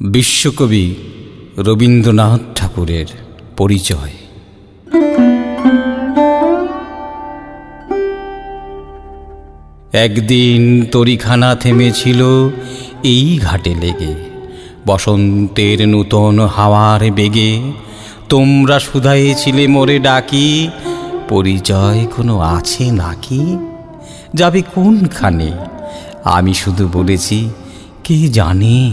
বিশ্বকবি রবীন্দ্রনাথ ঠাকুরের পরিচয়। একদিন তরিখানা থেমেছিল এই ঘাটে লেগে। বসন্তের নূতন হাওয়ার বেগে তোমরা শুধাইছিলে মোরে ডাকি। পরিচয় কোনো আছে নাকি? যাবে কোনখানে? আমি শুধু বলেছি, কে জানে?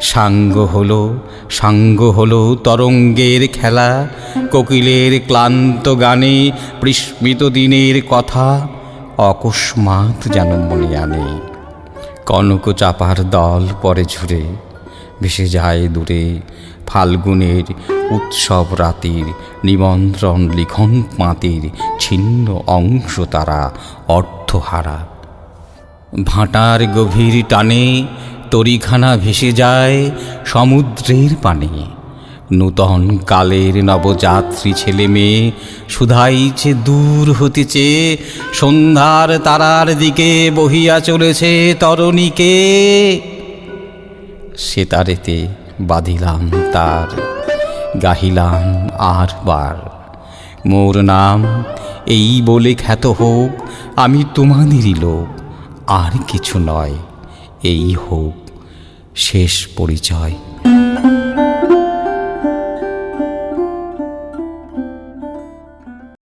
সাঙ্গ হলো সাঙ্গ হলো তরঙ্গের খেলা, কোকিলের ক্লান্ত গানে বিস্মিত দিনের কথা, অকস্মাৎ যেন মনে আনে। কনক চাপার দল পরে ঝুরে, ভেসে যায় দূরে, ফাল্গুনের উৎসব রাতির নিমন্ত্রণ লিখন পাঁতির ছিন্ন অংশ তারা অর্থহারা ভাটার গভীর টানে তরিখানা ভেসে যায় সমুদ্রের পানে। নূতন কালের নবযাত্রী ছেলে মেয়ে শুধাইছে দূর হতেছে, সন্ধ্যার তারার দিকে বহিয়া চলেছে তরণীকে। সেতারেতে বাঁধিলাম তার, গাহিলাম আর বার। মোর নাম এই বলে খ্যাত হোক, আমি তোমাদেরই লোক, আর কিছু নয়। এই হোক শেষ পরিচয়।